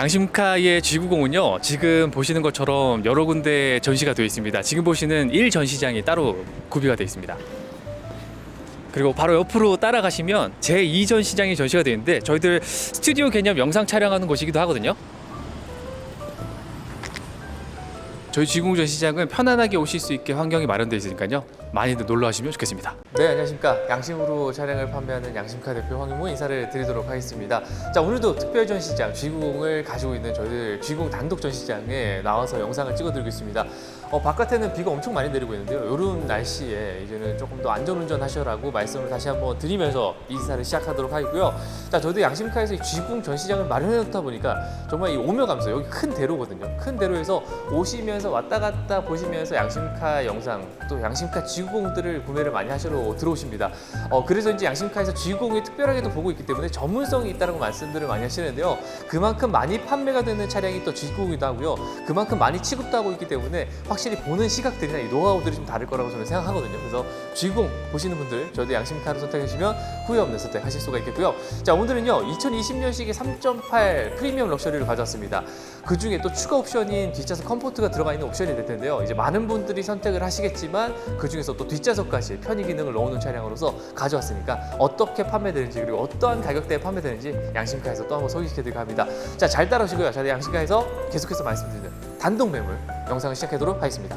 양심카의 G90은요 지금 보시는 것처럼 여러 군데 전시가 되어 있습니다. 지금 보시는 1 전시장이 따로 구비가 되어 있습니다. 그리고 바로 옆으로 따라가시면 제2 전시장이 전시가 되어 있는데 저희들 스튜디오 개념 영상 촬영하는 곳이기도 하거든요. 저희 G90 전시장은 편안하게 오실 수 있게 환경이 마련되어 있으니까요. 많이들 놀러 하시면 좋겠습니다. 네, 안녕하십니까. 양심으로 차량을 판매하는 양심카 대표 황인모 인사를 드리도록 하겠습니다. 자, 오늘도 특별 전시장 G90을 가지고 있는 저희들 G90 단독 전시장에 나와서 영상을 찍어드리고 있습니다. 어, 바깥에는 비가 엄청 많이 내리고 있는데요. 이런 날씨에 이제는 조금 더 안전운전 하셔라고 말씀을 다시 한번 드리면서 인사를 시작하도록 하고요. 자, 저도 양심카에서 이 G90 전시장을 마련해놓다 보니까 정말 이 오며 감사 여기 큰 대로거든요. 큰 대로에서 오시면서 왔다 갔다 보시면서 양심카 영상 또 양심카 G90들을 구매를 많이 하시러 들어오십니다. 어, 그래서 이제 양심카에서 G90이 특별하게도 보고 있기 때문에 전문성이 있다는 말씀들을 많이 하시는데요. 그만큼 많이 판매가 되는 차량이 또 G90이기도 하고요. 그만큼 많이 취급도 하고 있기 때문에 확실히 보는 시각들이나 이 노하우들이 좀 다를 거라고 저는 생각하거든요. 그래서 G90 보시는 분들 저도 양심카를 선택하시면 후회 없는 선택하실 수가 있겠고요. 자 오늘은요 2020년식의 3.8 프리미엄 럭셔리를 가져왔습니다. 그 중에 또 추가 옵션인 뒷좌석 컴포트가 들어가 있는 옵션이 될 텐데요. 이제 많은 분들이 선택을 하시겠지만 그 중에서 또 뒷좌석까지 편의 기능을 넣어놓은 차량으로서 가져왔으니까 어떻게 판매되는지 그리고 어떠한 가격대에 판매되는지 양심카에서 또 한번 소개시켜드리고 합니다. 자 잘 따라오시고요. 저희 양심카에서 계속해서 말씀드리는 단독 매물 영상을 시작하도록 하겠습니다.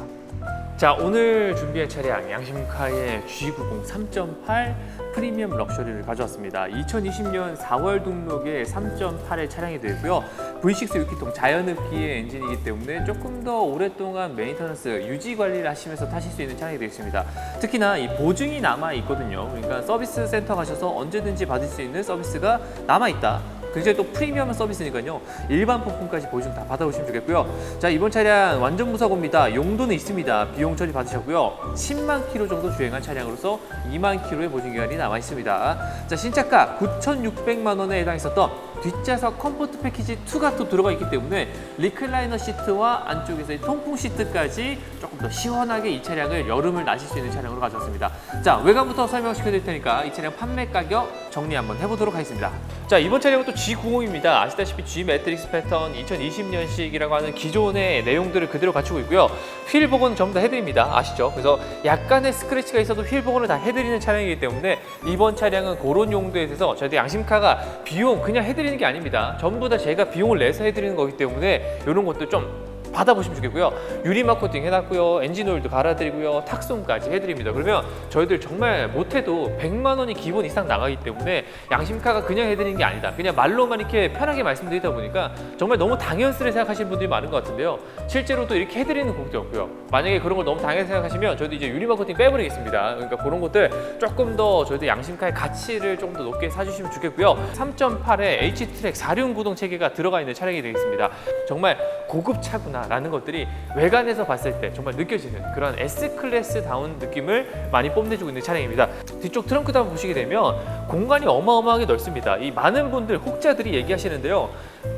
자 오늘 준비한 차량 양심카의 G90 3.8 프리미엄 럭셔리를 가져왔습니다. 2020년 4월 등록의 3.8의 차량이 되고요. V6 6기통 자연흡기의 엔진이기 때문에 조금 더 오랫동안 메인터넌스 유지 관리를 하시면서 타실 수 있는 차량이 되겠습니다. 특히나 이 보증이 남아 있거든요. 그러니까 서비스 센터 가셔서 언제든지 받을 수 있는 서비스가 남아 있다. 굉장히 또 프리미엄 서비스니까요. 일반 부품까지 보증 다 받아오시면 좋겠고요. 자 이번 차량 완전 무사고입니다. 용도는 있습니다. 비용 처리 받으셨고요. 10만 킬로 정도 주행한 차량으로서 2만 킬로의 보증 기간이 남아 있습니다. 자 신차가 9,600만 원에 해당했었던 뒷좌석 컴포트 패키지 2가 또 들어가 있기 때문에 리클라이너 시트와 안쪽에서의 통풍 시트까지 조금 더 시원하게 이 차량을 여름을 나실 수 있는 차량으로 가져왔습니다. 자 외관부터 설명시켜 드릴 테니까 이 차량 판매 가격 정리 한번 해보도록 하겠습니다. 자 이번 차량은 또 G90입니다. 아시다시피 G 매트릭스 패턴 2020년식이라고 하는 기존의 내용들을 그대로 갖추고 있고요. 휠 복원은 전부 다 해드립니다. 아시죠? 그래서 약간의 스크래치가 있어도 휠 복원을 다 해드리는 차량이기 때문에 이번 차량은 그런 용도에 대해서 저희들 양심카가 비용 그냥 해드리는 게 아닙니다. 전부 다 제가 비용을 내서 해드리는 거기 때문에 이런 것도 좀 받아보시면 좋겠고요. 유리막 코팅 해놨고요. 엔진 오일도 갈아드리고요. 탁송까지 해드립니다. 그러면 저희들 정말 못해도 100만 원이 기본 이상 나가기 때문에 양심카가 그냥 해드리는 게 아니다. 그냥 말로만 이렇게 편하게 말씀드리다 보니까 정말 너무 당연스레 생각하시는 분들이 많은 것 같은데요. 실제로 또 이렇게 해드리는 곡도 없고요. 만약에 그런 걸 너무 당연히 생각하시면 저희도 이제 유리막 코팅 빼버리겠습니다. 그러니까 그런 것들 조금 더 저희들 양심카의 가치를 조금 더 높게 사주시면 좋겠고요. 3.8에 H-트랙 4륜 구동 체계가 들어가 있는 차량이 되겠습니다. 정말 고급 차구나. 라는 것들이 외관에서 봤을 때 정말 느껴지는 그런 S클래스다운 느낌을 많이 뽐내주고 있는 차량입니다. 뒤쪽 트렁크도 한번 보시게 되면 공간이 어마어마하게 넓습니다. 이 많은 분들, 혹자들이 얘기하시는데요.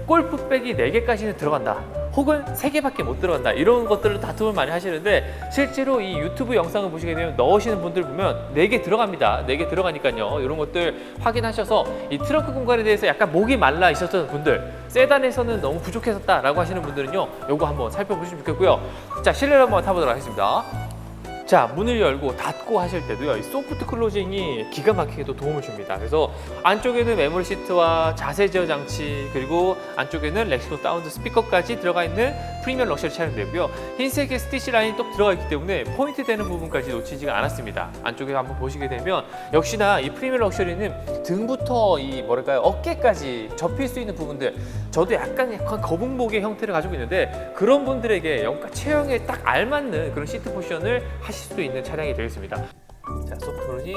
골프백이 4개까지는 들어간다. 혹은 3개밖에 못 들어간다. 이런 것들을 다툼을 많이 하시는데 실제로 이 유튜브 영상을 보시게 되면 넣으시는 분들 보면 4개 들어갑니다. 4개 들어가니까요. 이런 것들 확인하셔서 이 트렁크 공간에 대해서 약간 목이 말라 있었던 분들 세단에서는 너무 부족했었다라고 하시는 분들은요. 요거 한번 살펴보시면 좋겠고요. 자, 실내를 한번 타보도록 하겠습니다. 자 문을 열고 닫고 하실 때도요 이 소프트 클로징이 기가 막히게도 도움을 줍니다. 그래서 안쪽에는 메모리 시트와 자세 제어 장치 그리고 안쪽에는 렉시노 사운드 스피커까지 들어가 있는 프리미엄 럭셔리 차량 되고요. 흰색의 스티치 라인이 또 들어가 있기 때문에 포인트 되는 부분까지 놓치지가 않았습니다. 안쪽에 한번 보시게 되면 역시나 이 프리미엄 럭셔리는 등부터 이 뭐랄까요 어깨까지 접힐 수 있는 부분들 저도 약간 약간 거북목의 형태를 가지고 있는데 그런 분들에게 영가 체형에 딱 알맞는 그런 시트 포지션을 하실 수 있는 차량이 되겠습니다. 자, 소프트 클로징,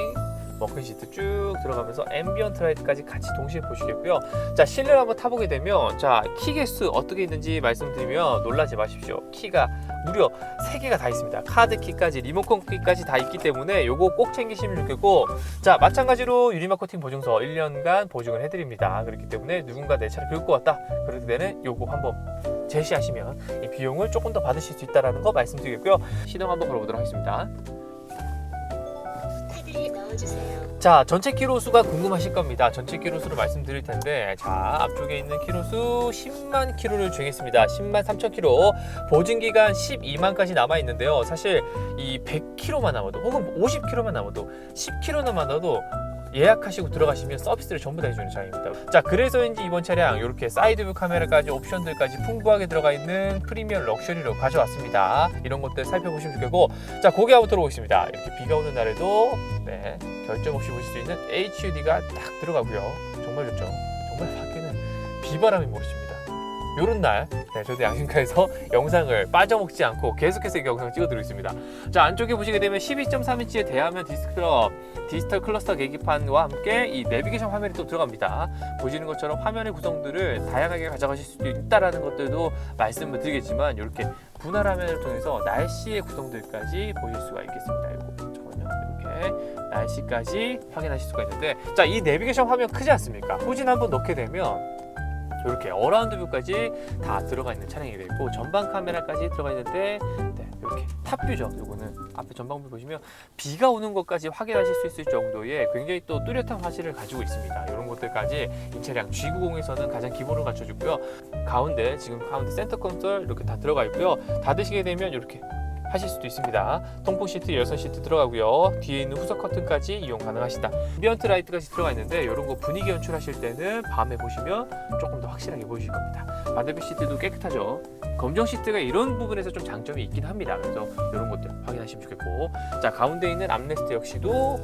머큰 시트 쭉 들어가면서 앰비언트 라이트까지 같이 동시에 보시겠고요. 자, 실내를 한번 타보게 되면 자, 키 개수 어떻게 있는지 말씀드리면 놀라지 마십시오. 키가 무려 3개가 다 있습니다. 카드 키까지 리모컨 키까지 다 있기 때문에 요거 꼭 챙기시면 좋겠고 자, 마찬가지로 유리막 코팅 보증서 1년간 보증을 해드립니다. 그렇기 때문에 누군가 내 차를 것 같다. 그럴 때는 요거 한번 제시하시면 이 비용을 조금 더 받으실 수 있다는 거 말씀드리겠고요. 시동 한번 걸어보도록 하겠습니다. 자, 전체 키로수가 궁금하실 겁니다. 전체 키로수를 말씀드릴 텐데, 자, 앞쪽에 있는 키로수 10만 키로를 주행했습니다. 10만 3천 키로. 보증 기간 12만까지 남아 있는데요. 사실 이 100km만 남아도 혹은 50km만 남아도 10km만 남아도 예약하시고 들어가시면 서비스를 전부 다 해주는 차량입니다. 자, 그래서인지 이번 차량 이렇게 사이드뷰 카메라까지 옵션들까지 풍부하게 들어가 있는 프리미엄 럭셔리로 가져왔습니다. 이런 것들 살펴보시면 좋겠고, 자, 고개 한번 들어보겠습니다. 이렇게 비가 오는 날에도 네, 결점 없이 보실 수 있는 HUD가 딱 들어가고요. 정말 좋죠. 정말 밖에는 비바람이 몰아칩니다. 요런 날, 네, 저도 양심가에서 영상을 빠져먹지 않고 계속해서 이 영상을 찍어드리고 있습니다. 자, 안쪽에 보시게 되면 12.3인치의 대화면 디스크럽, 디지털 클러스터 계기판과 함께 이 내비게이션 화면이 또 들어갑니다. 보시는 것처럼 화면의 구성들을 다양하게 가져가실 수도 있다라는 것들도 말씀을 드리겠지만 이렇게 분할 화면을 통해서 날씨의 구성들까지 보실 수가 있겠습니다. 날씨까지 확인하실 수가 있는데 자, 이 내비게이션 화면 크지 않습니까? 후진 한번 넣게 되면 이렇게 어라운드 뷰까지 다 들어가 있는 차량이 되어 있고 전방 카메라까지 들어가 있는데 네, 이렇게 탑뷰죠. 이거는 앞에 전방뷰 보시면 비가 오는 것까지 확인하실 수 있을 정도의 굉장히 또 뚜렷한 화질을 가지고 있습니다. 이런 것들까지 이 차량 G90에서는 가장 기본을 갖춰주고요. 가운데 지금 가운데 센터 콘솔 이렇게 다 들어가 있고요. 닫으시게 되면 이렇게 하실 수도 있습니다. 통풍 시트, 열선 시트 들어가고요. 뒤에 있는 후석 커튼까지 이용 가능하시다. 비언트 라이트까지 들어가 있는데 이런 거 분위기 연출하실 때는 밤에 보시면 조금 더 확실하게 보이실 겁니다. 반대편 시트도 깨끗하죠. 검정 시트가 이런 부분에서 좀 장점이 있긴 합니다. 그래서 이런 것들 확인하시면 좋겠고, 자 가운데 있는 암레스트 역시도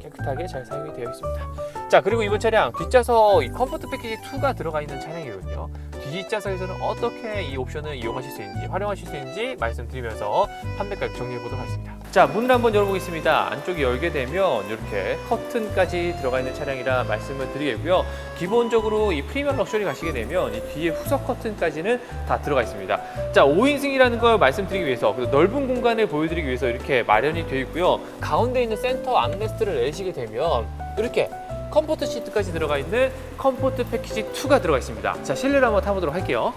깨끗하게 잘 사용이 되어 있습니다. 자 그리고 이번 차량 뒷좌석 이 컴포트 패키지 2가 들어가 있는 차량이거든요. 뒷좌석에서는 어떻게 이 옵션을 이용하실 수 있는지 활용하실 수 있는지 말씀드리면서 판매 가격 정리해 보도록 하겠습니다. 자 문을 한번 열어보겠습니다. 안쪽이 열게 되면 이렇게 커튼까지 들어가 있는 차량이라 말씀을 드리겠고요. 기본적으로 이 프리미엄 럭셔리 가시게 되면 이 뒤에 후석 커튼까지는 다 들어가 있습니다. 자 5인승이라는 걸 말씀드리기 위해서 넓은 공간을 보여드리기 위해서 이렇게 마련이 되어 있고요. 가운데 있는 센터 암레스트를 내시게 되면 이렇게 컴포트 시트까지 들어가 있는 컴포트 패키지 2가 들어가 있습니다. 자, 실내를 한번 타보도록 할게요.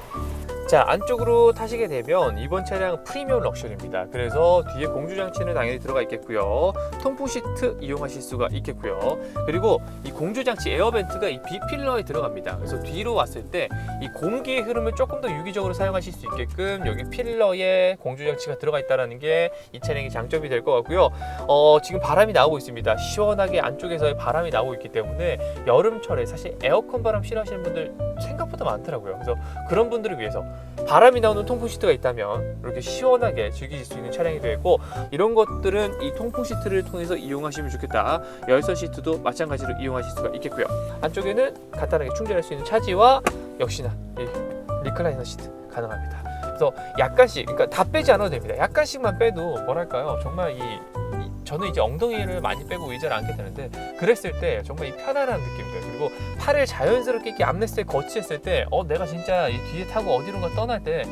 자, 안쪽으로 타시게 되면 이번 차량 프리미엄 럭셔리입니다. 그래서 뒤에 공조 장치는 당연히 들어가 있겠고요. 통풍 시트 이용하실 수가 있겠고요. 그리고 이 공조 장치 에어벤트가 이 B필러에 들어갑니다. 그래서 뒤로 왔을 때 이 공기의 흐름을 조금 더 유기적으로 사용하실 수 있게끔 여기 필러에 공조 장치가 들어가 있다는 게 이 차량의 장점이 될 것 같고요. 어, 지금 바람이 나오고 있습니다. 시원하게 안쪽에서 바람이 나오고 있기 때문에 여름철에 사실 에어컨 바람 싫어하시는 분들 생각보다 많더라고요. 그래서 그런 분들을 위해서 바람이 나오는 통풍 시트가 있다면 이렇게 시원하게 즐기실 수 있는 차량이 되고 이런 것들은 이 통풍 시트를 통해서 이용하시면 좋겠다. 열선 시트도 마찬가지로 이용하실 수가 있겠고요. 안쪽에는 간단하게 충전할 수 있는 차지와 역시나 이 리클라이너 시트 가능합니다. 그래서 약간씩 그러니까 다 빼지 않아도 됩니다. 약간씩만 빼도 뭐랄까요 정말 이, 이- 저는 이제 엉덩이를 많이 빼고 의자를 앉게 되는데 그랬을 때 정말 이 편안한 느낌들 그리고 팔을 자연스럽게 이렇게 암레스트에 거치했을 때 어 내가 진짜 이 뒤에 타고 어디론가 떠날 때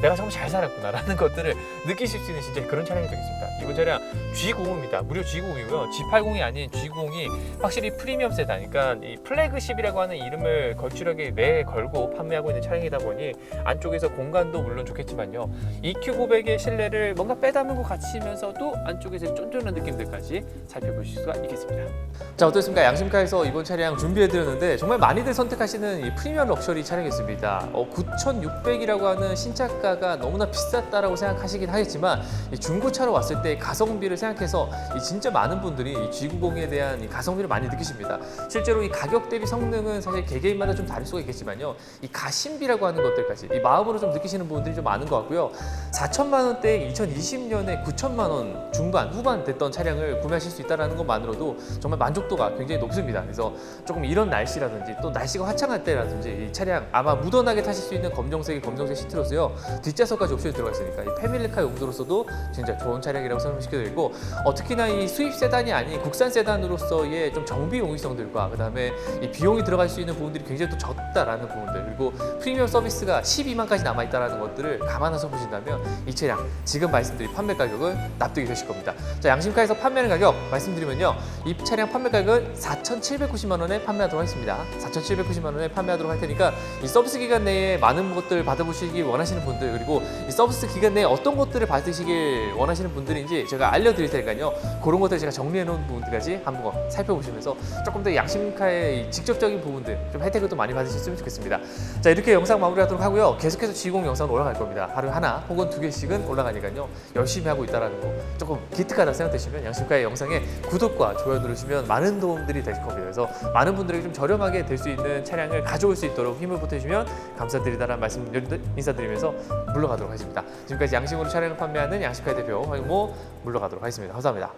내가 정말 잘 살았구나라는 것들을 느끼실 수 있는 진짜 그런 차량이 되겠습니다. 이번 차량 G90입니다. 무려 G90이고요. G80이 아닌 G90이 확실히 프리미엄 세단, 그러니까 이 플래그십이라고 하는 이름을 걸출하게 내 걸고 판매하고 있는 차량이다 보니 안쪽에서 공간도 물론 좋겠지만요. EQ900의 실내를 뭔가 빼닮은 것 같으면서도 안쪽에서 쫀쫀한 느낌들까지 살펴보실 수가 있겠습니다. 자 어떻습니까? 양심가에서 이번 차량 준비해드렸는데 정말 많이들 선택하시는 이 프리미엄 럭셔리 차량이었습니다. 어, 9,600이라고 하는 신차가가 너무나 비쌌다라고 생각하시긴 하겠지만 이 중고차로 왔을 때 가성비를 생각 해서 이 진짜 많은 분들이 이 G90에 대한 이 가성비를 많이 느끼십니다. 실제로 이 가격 대비 성능은 사실 개개인마다 좀 다를 수가 있겠지만요. 이 가심비라고 하는 것들까지 이 마음으로 좀 느끼시는 분들이 좀 많은 것 같고요. 4천만 원대 2020년에 9천만 원 중반 후반 됐던 차량을 구매하실 수 있다는 것만으로도 정말 만족도가 굉장히 높습니다. 그래서 조금 이런 날씨라든지 또 날씨가 화창할 때라든지 이 차량 아마 무던하게 타실 수 있는 검정색의 검정색 시트로서요 뒷좌석까지 옵션이 들어가 있으니까 이 패밀리카 용도로서도 진짜 좋은 차량이라고 설명시켜드리고 어, 특히나 이 수입 세단이 아닌 국산 세단으로서의 좀 정비 용이성들과 그다음에 이 비용이 들어갈 수 있는 부분들이 굉장히 또 적다라는 부분들 그리고 프리미엄 서비스가 12만까지 남아 있다라는 것들을 감안해서 보신다면 이 차량 지금 말씀드린 판매 가격은 납득이 되실 겁니다. 자 양심가에서 판매하는 가격 말씀드리면요 이 차량 판매 가격은 4,790만 원에 판매하도록 하겠습니다. 4,790만 원에 판매하도록 할 테니까 이 서비스 기간 내에 많은 것들 받아보시기 원하시는 분들 그리고 이 서비스 기간 내에 어떤 것들을 받으시길 원하시는 분들인지 제가 알려 드릴 테니까요. 그런 것들 제가 정리해 놓은 부분들까지 한번 살펴보시면서 조금 더 양심카의 이 직접적인 부분들 좀 혜택을 또 많이 받으셨으면 좋겠습니다. 자 이렇게 영상 마무리하도록 하고요. 계속해서 G20 영상은 올라갈 겁니다. 하루에 하나 혹은 두 개씩은 올라가니까요. 열심히 하고 있다라는 거 조금 기특하다 생각되시면 양심카의 영상에 구독과 좋아요 누르시면 많은 도움들이 되실 겁니다. 그래서 많은 분들에게 좀 저렴하게 될 수 있는 차량을 가져올 수 있도록 힘을 보태주시면 감사드리다라는 말씀 인사드리면서 물러가도록 하겠습니다. 지금까지 양심으로 차량을 판매하는 양심카의 대표 황모 물러가도록 하겠습니다. 감사합니다.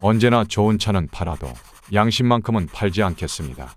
언제나 좋은 차는 팔아도 양심만큼은 팔지 않겠습니다.